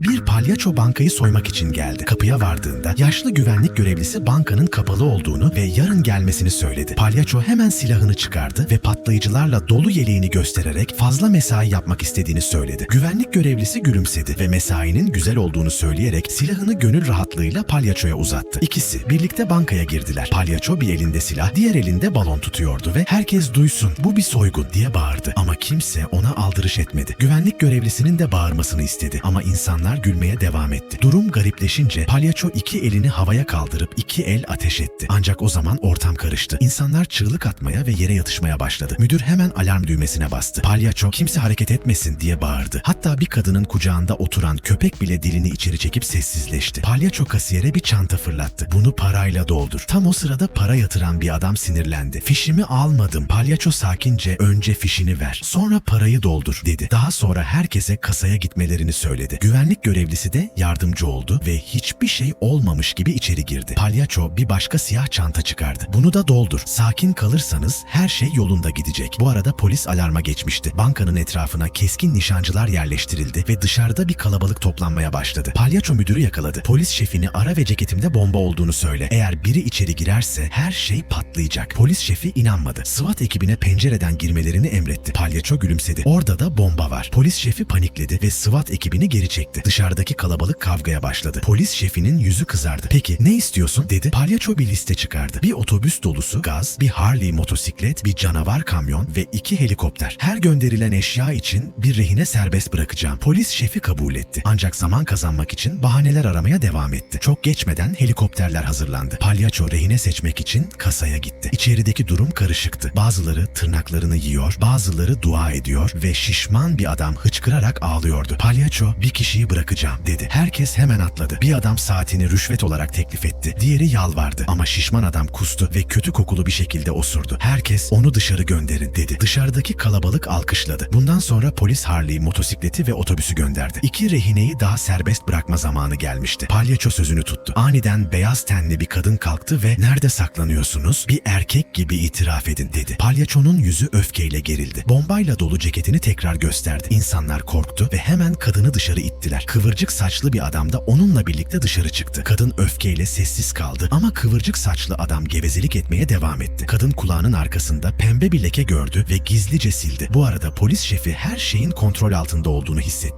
Bir palyaço bankayı soymak için geldi. Kapıya vardığında yaşlı güvenlik görevlisi bankanın kapalı olduğunu ve yarın gelmesini söyledi. Palyaço hemen silahını çıkardı ve patlayıcılarla dolu yeleğini göstererek fazla mesai yapmak istediğini söyledi. Güvenlik görevlisi gülümsedi ve mesainin güzel olduğunu söyleyerek silahını gönül rahatlığıyla palyaçoya uzattı. İkisi birlikte bankaya girdiler. Palyaço bir elinde silah, diğer elinde balon tutuyordu ve herkes duysun bu bir soygun diye bağırdı. Ama kimse ona aldırış etmedi. Güvenlik görevlisinin de bağırmasını istedi ama insanlar gülmeye devam etti. Durum garipleşince palyaço iki elini havaya kaldırıp iki el ateş etti. Ancak o zaman ortam karıştı. İnsanlar çığlık atmaya ve yere yatışmaya başladı. Müdür hemen alarm düğmesine bastı. Palyaço kimse hareket etmesin diye bağırdı. Hatta bir kadının kucağında oturan köpek bile dilini içeri çekip sessizleşti. Palyaço kasiyere bir çanta fırlattı. Bunu parayla doldur. Tam o sırada para yatıran bir adam sinirlendi. Fişimi almadım. Palyaço sakince önce fişini ver. Sonra parayı doldur dedi. Daha sonra herkese kasaya gitmelerini söyledi. Güvenlik görevlisi de yardımcı oldu ve hiçbir şey olmamış gibi içeri girdi. Palyaço bir başka siyah çanta çıkardı. Bunu da doldur. Sakin kalırsanız her şey yolunda gidecek. Bu arada polis alarma geçmişti. Bankanın etrafına keskin nişancılar yerleştirildi ve dışarıda bir kalabalık toplanmaya başladı. Palyaço müdürü yakaladı. Polis şefini ara ve ceketimde bomba olduğunu söyle. Eğer biri içeri girerse her şey patlayacak. Polis şefi inanmadı. SWAT ekibine pencereden girmelerini emretti. Palyaço gülümsedi. Orada da bomba var. Polis şefi panikledi ve SWAT ekibini geri çekti. Dışarıdaki kalabalık kavgaya başladı. Polis şefinin yüzü kızardı. Peki ne istiyorsun dedi. Palyaço bir liste çıkardı. Bir otobüs dolusu gaz, bir Harley motosiklet, bir canavar kamyon ve iki helikopter. Her gönderilen eşya için bir rehine serbest bırakacağım. Polis şefi kabul etti. Ancak zaman kazanmak için bahaneler aramaya devam etti. Çok geçmeden helikopterler hazırlandı. Palyaço rehine seçmek için kasaya gitti. İçerideki durum karışıktı. Bazıları tırnaklarını yiyor, bazıları dua ediyor ve şişman bir adam hıçkırarak ağlıyordu. Palyaço bir kişiyi bırakacağım dedi. Herkes hemen atladı. Bir adam saatini rüşvet olarak teklif etti. Diğeri yalvardı ama şişman adam kustu ve kötü kokulu bir şekilde osurdu. Herkes onu dışarı gönderin dedi. Dışarıdaki kalabalık alkışladı. Bundan sonra polis Harley motosikleti ve otobüsü gönderdi. İki rehineyi daha serbest bırakma zamanı gelmişti. Palyaço sözünü tuttu. Aniden beyaz tenli bir kadın kalktı ve nerede saklanıyorsunuz? Bir erkek gibi itiraf edin dedi. Palyaçonun yüzü öfkeyle gerildi. Bombayla dolu ceketini tekrar gösterdi. İnsanlar korktu ve hemen kadını dışarı ittiler. Kıvırcık saçlı bir adam da onunla birlikte dışarı çıktı. Kadın öfkeyle sessiz kaldı ama kıvırcık saçlı adam gevezelik etmeye devam etti. Kadın kulağının arkasında pembe bir leke gördü ve gizlice sildi. Bu arada polis şefi her şeyin kontrol altında olduğunu hissetti.